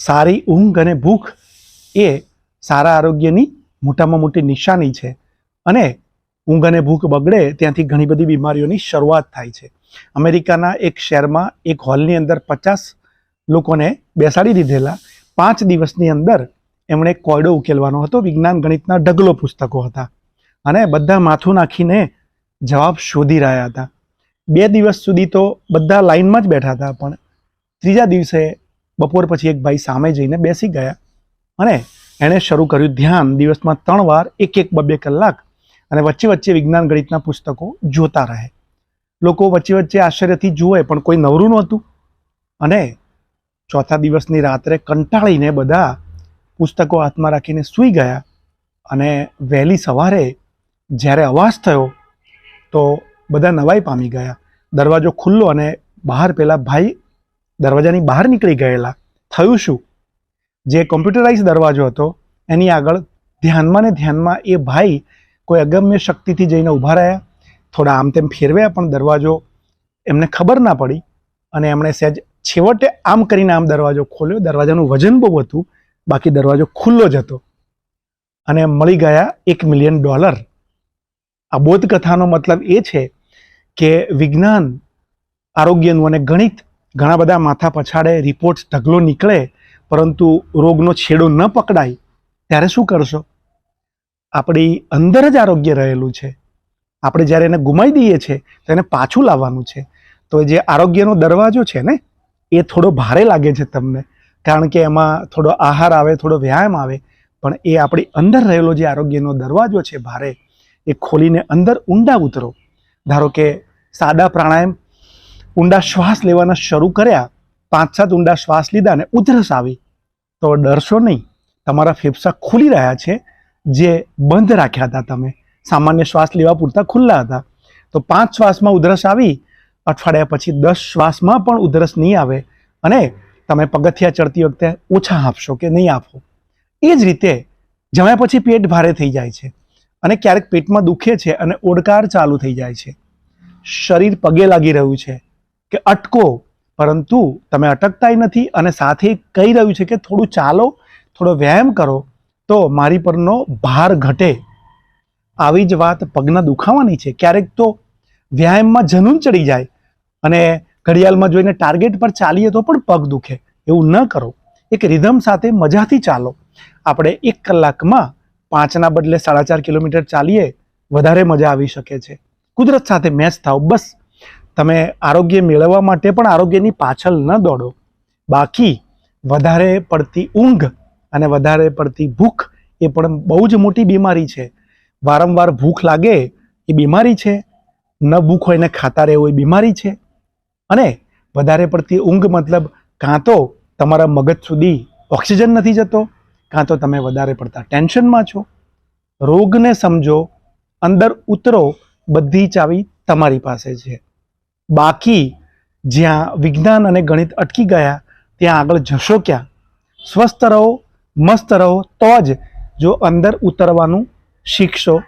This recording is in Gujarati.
સારી ઊંઘ અને ભૂખ એ સારા આરોગ્યની મોટામાં મોટી નિશાની છે. અને ઊંઘ અને ભૂખ બગડે ત્યાંથી ઘણી બધી બીમારીઓની શરૂઆત થાય છે. અમેરિકાના એક શહેરમાં એક હોલની અંદર પચાસ લોકોને બેસાડી દીધેલા પાંચ દિવસની અંદર એમણે કોયડો ઉકેલવાનો હતો. વિજ્ઞાન ગણિતના ઢગલો પુસ્તકો હતા અને બધા માથું નાખીને જવાબ શોધી રહ્યા હતા. બે દિવસ સુધી તો બધા લાઇનમાં જ બેઠા હતા પણ ત્રીજા દિવસે બપોર પછી એક ભાઈ સામે જઈને બેસી ગયા અને એણે શરૂ કર્યું ધ્યાન. દિવસમાં ત્રણ વાર એક એક બબે કલાક અને વચ્ચે વચ્ચે વિજ્ઞાન ગણિતના પુસ્તકો જોતા રહે. લોકો વચ્ચે વચ્ચે આશ્ચર્યથી જુએ પણ કોઈ નવરું નહોતું. અને ચોથા દિવસની રાત્રે કંટાળીને બધા પુસ્તકો હાથમાં રાખીને સૂઈ ગયા અને વહેલી સવારે જ્યારે અવાજ થયો તો બધા નવાઈ પામી ગયા. દરવાજો ખુલ્લો અને બહાર પેલા ભાઈ દરવાજાની બહાર નીકળી ગયેલા. થયું શું? જે કોમ્પ્યુટરાઇઝ દરવાજો હતો, એની આગળ ધ્યાનમાં ને ધ્યાનમાં એ ભાઈ કોઈ અગમ્ય શક્તિથી જઈને ઊભા રહ્યા. થોડા આમ તેમ ફેરવ્યા, પણ દરવાજો એમને ખબર ના પડી અને એમણે સહેજ છેવટે આમ કરીને આમ દરવાજો ખોલ્યો. દરવાજાનું વજન બહુ હતું, બાકી દરવાજો ખુલ્લો જ હતો. અને મળી ગયા એક મિલિયન ડોલર આ બોધકથાનો મતલબ એ છે કે વિજ્ઞાન, આરોગ્યનું અને ગણિત ઘણા બધા માથા પછાડે રિપોર્ટ્સ ઢગલો નીકળે, પરંતુ રોગનો છેડો ન પકડાય, ત્યારે શું કરશો? આપણી અંદર જ આરોગ્ય રહેલું છે. આપણે જ્યારે એને ગુમાવી દઈએ છીએ તો એને પાછું લાવવાનું છે. તો જે આરોગ્યનો દરવાજો છે ને, એ થોડો ભારે લાગે છે તમને. કારણ કે એમાં થોડો આહાર આવે, થોડો વ્યાયામ આવે, પણ એ આપણી અંદર રહેલો જે આરોગ્યનો દરવાજો છે ભારે, એ ખોલીને અંદર ઊંડા ઉતરો. ધારો કે સાદા પ્રાણાયામ ઊંડા શ્વાસ લેવાના શરૂ કર્યા, પાંચ સાત ઊંડા શ્વાસ લીધા અને ઉધરસ આવી. તો ડરશો નહીં. તમારા ફેફસા ખુલી રહ્યા છે, જે બંધ રાખ્યા હતા તમે. સામાન્ય શ્વાસ લેવા પૂરતા ખુલ્લા હતા. તો પાંચ શ્વાસમાં ઉધરસ આવી, અઠવાડિયા પછી દસ શ્વાસમાં પણ ઉધરસ નહીં આવે અને તમે પગથિયા ચડતી વખતે ઓછા આપશો કે નહીં આપો એ જ રીતે જમ્યા પછી પેટ ભારે થઈ જાય છે અને ક્યારેક પેટમાં દુખે છે અને ઓડકાર ચાલુ થઈ જાય છે. શરીર પગે લાગી રહ્યું છે. કે અટકો. પરંતુ તમે અટકતાય નથી અને સાથે કહી રહ્યું છે કે થોડું ચાલો, થોડો વ્યાયામ કરો, તો મારી પરનો ભાર ઘટે. આવી જ વાત પગના દુખાવાની છે. ક્યારેક તો વ્યાયામમાં જનૂન ચડી જાય અને ઘડિયાળમાં જોઈને ટાર્ગેટ પર ચાલીએ તો પણ પગ દુખે. એવું ન કરો. એક રિધમ સાથે મજાથી ચાલો. આપણે એક કલાકમાં પાંચના બદલે સાડા ચાર કિલોમીટર ચાલીએ, વધારે મજા આવી શકે છે. કુદરત સાથે મેચ થાવ બસ. તમે આરોગ્ય મેળવવા માટે પણ આરોગ્યની પાછળ ન દોડો. બાકી વધારે પડતી ઊંઘ અને વધારે પડતી ભૂખ એ પણ બહુ જ મોટી બીમારી છે. વારંવાર ભૂખ લાગે એ બીમારી છે. ન ભૂખ હોય ને ખાતા રહેવું એ બીમારી છે. અને વધારે પડતી ઊંઘ મતલબ કાં તો તમારા મગજ સુધી ઓક્સિજન નથી જતો, કાં તો તમે વધારે પડતા ટેન્શનમાં છો. રોગને સમજો, અંદર ઉતરો, બધી ચાવી તમારી પાસે છે. બાકી જ્યાં વિજ્ઞાન અને ગણિત અટકી ગયા, ત્યાં આગળ જશો ક્યાં? સ્વસ્થ રહો, મસ્ત રહો, તો જ જો અંદર ઉતરવાનું શીખશો.